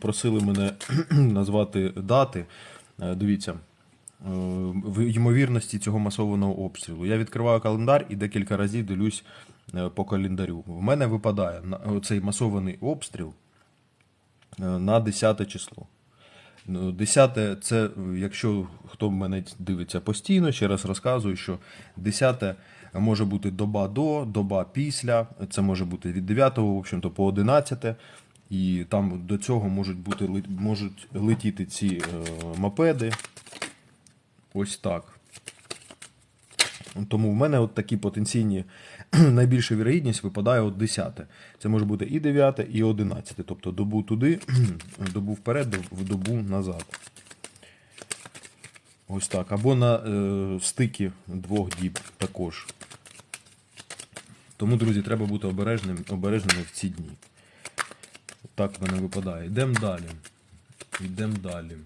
просили мене назвати дати. Е, Дивіться, е, в ймовірності цього масованого обстрілу. Я відкриваю календар і декілька разів дивлюсь е, по календарю. В мене випадає цей масований обстріл на 10 число. Ну, 10 це, е, якщо хто мене дивиться постійно, ще раз розказую, що 10 може бути доба до, доба після, це може бути від 9, в общем-то, по 11. І там до цього можуть бути можуть летіти ці е, мопеди. Ось так. Тому в мене от такі потенційні найбільша вірогідність випадає от 10. Це може бути і 9, і 11. Тобто добу туди, добу вперед, в добу назад. Ось так. Або на е, стикі двох діб також. Тому, друзі, треба бути обережним, обережними в ці дні. Так в мене випадає. Йдемо далі. Йдемо далі.